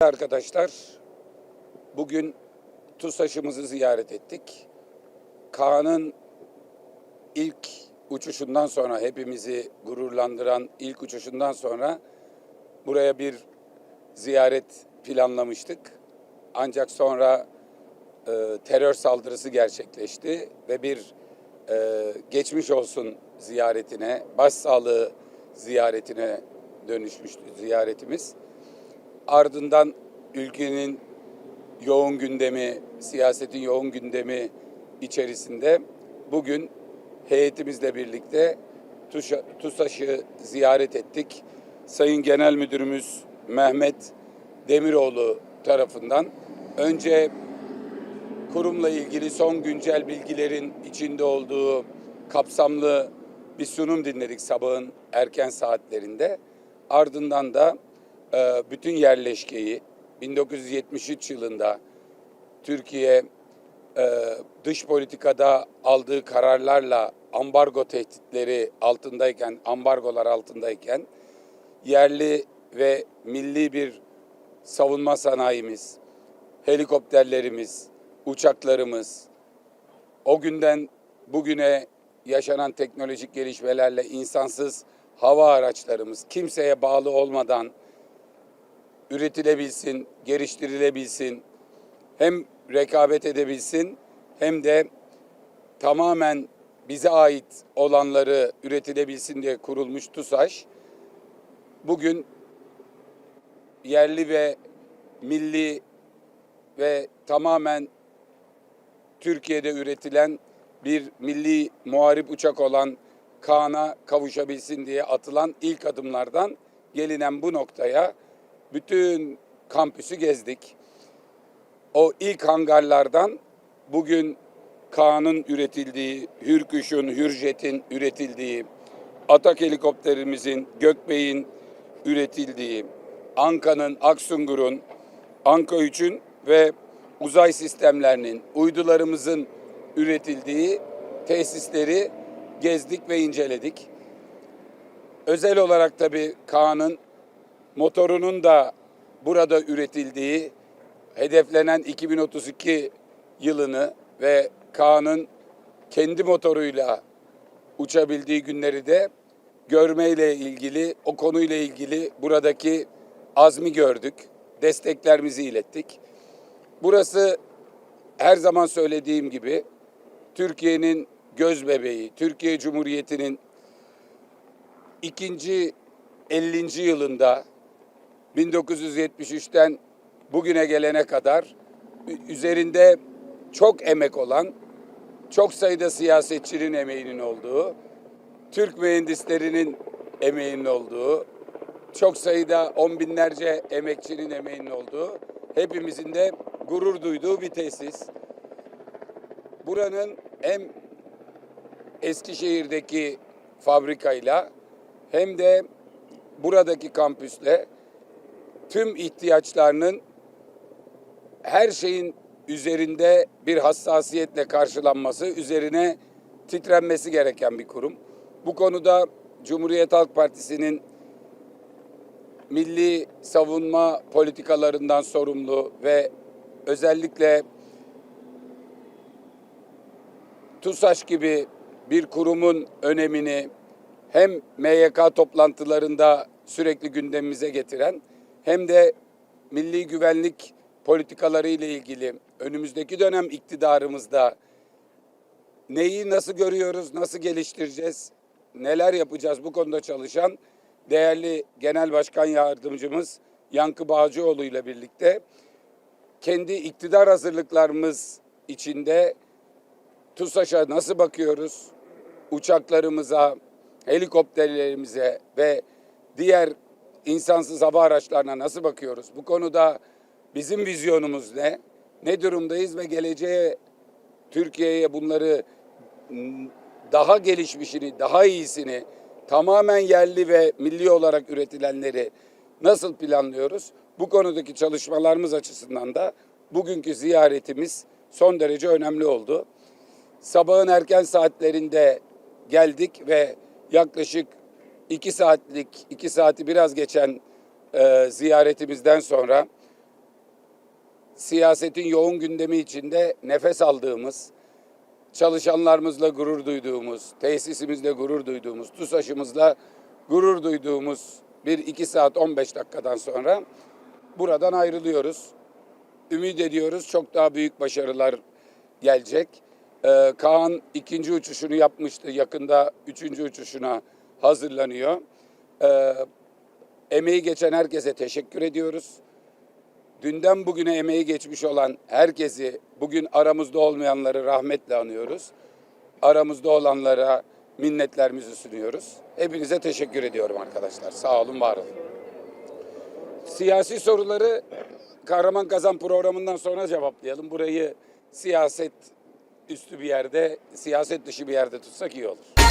Arkadaşlar bugün TUSAŞ'ımızı ziyaret ettik. Kaan'ın ilk uçuşundan sonra hepimizi gururlandıran ilk uçuşundan sonra buraya bir ziyaret planlamıştık. Ancak sonra e, terör saldırısı gerçekleşti ve bir e, geçmiş olsun ziyaretine, başsağlığı ziyaretine dönüşmüştü ziyaretimiz. Ardından ülkenin yoğun gündemi, siyasetin yoğun gündemi içerisinde bugün heyetimizle birlikte TUSA- TUSAŞ'ı ziyaret ettik. Sayın Genel Müdürümüz Mehmet Demiroğlu tarafından önce kurumla ilgili son güncel bilgilerin içinde olduğu kapsamlı bir sunum dinledik sabahın erken saatlerinde. Ardından da bütün yerleşkeyi 1973 yılında Türkiye e, dış politikada aldığı kararlarla ambargo tehditleri altındayken, ambargolar altındayken yerli ve milli bir savunma sanayimiz, helikopterlerimiz, uçaklarımız, o günden bugüne yaşanan teknolojik gelişmelerle insansız hava araçlarımız kimseye bağlı olmadan üretilebilsin, geliştirilebilsin, hem rekabet edebilsin hem de tamamen bize ait olanları üretilebilsin diye kurulmuş TUSAŞ bugün yerli ve milli ve tamamen Türkiye'de üretilen bir milli muharip uçak olan Kaan'a kavuşabilsin diye atılan ilk adımlardan gelinen bu noktaya bütün kampüsü gezdik. O ilk hangarlardan bugün Kaan'ın üretildiği, Hürküş'ün, Hürjet'in üretildiği, Atak helikopterimizin, Gökbey'in üretildiği, Anka'nın, Aksungur'un, Anka 3'ün ve uzay sistemlerinin, uydularımızın üretildiği tesisleri gezdik ve inceledik. Özel olarak tabii Kaan'ın motorunun da burada üretildiği hedeflenen 2032 yılını ve Kaan'ın kendi motoruyla uçabildiği günleri de görmeyle ilgili, o konuyla ilgili buradaki azmi gördük. Desteklerimizi ilettik. Burası her zaman söylediğim gibi Türkiye'nin göz bebeği, Türkiye Cumhuriyeti'nin ikinci 50. yılında 1973'ten bugüne gelene kadar üzerinde çok emek olan, çok sayıda siyasetçinin emeğinin olduğu, Türk mühendislerinin emeğinin olduğu, çok sayıda on binlerce emekçinin emeğinin olduğu, hepimizin de gurur duyduğu bir tesis. Buranın hem Eskişehir'deki fabrikayla hem de buradaki kampüsle tüm ihtiyaçlarının her şeyin üzerinde bir hassasiyetle karşılanması, üzerine titrenmesi gereken bir kurum. Bu konuda Cumhuriyet Halk Partisi'nin milli savunma politikalarından sorumlu ve özellikle TUSAŞ gibi bir kurumun önemini hem MYK toplantılarında sürekli gündemimize getiren hem de milli güvenlik politikaları ile ilgili önümüzdeki dönem iktidarımızda neyi nasıl görüyoruz, nasıl geliştireceğiz, neler yapacağız bu konuda çalışan değerli Genel Başkan Yardımcımız Yankı Bağcıoğlu ile birlikte kendi iktidar hazırlıklarımız içinde TUSAŞ'a nasıl bakıyoruz? Uçaklarımıza, helikopterlerimize ve diğer insansız hava araçlarına nasıl bakıyoruz? Bu konuda bizim vizyonumuz ne? Ne durumdayız ve geleceğe Türkiye'ye bunları daha gelişmişini, daha iyisini, tamamen yerli ve milli olarak üretilenleri nasıl planlıyoruz? Bu konudaki çalışmalarımız açısından da bugünkü ziyaretimiz son derece önemli oldu. Sabahın erken saatlerinde geldik ve yaklaşık iki saatlik, iki saati biraz geçen e, ziyaretimizden sonra siyasetin yoğun gündemi içinde nefes aldığımız, çalışanlarımızla gurur duyduğumuz, tesisimizle gurur duyduğumuz, TUSAŞ'ımızla gurur duyduğumuz bir iki saat 15 dakikadan sonra buradan ayrılıyoruz. Ümit ediyoruz çok daha büyük başarılar gelecek. Ee, Kaan ikinci uçuşunu yapmıştı. Yakında üçüncü uçuşuna hazırlanıyor. Ee, emeği geçen herkese teşekkür ediyoruz. Dünden bugüne emeği geçmiş olan herkesi, bugün aramızda olmayanları rahmetle anıyoruz. Aramızda olanlara minnetlerimizi sunuyoruz. Hepinize teşekkür ediyorum arkadaşlar. Sağ olun, var olun. Siyasi soruları Kahraman Kazan programından sonra cevaplayalım. Burayı siyaset üstü bir yerde, siyaset dışı bir yerde tutsak iyi olur.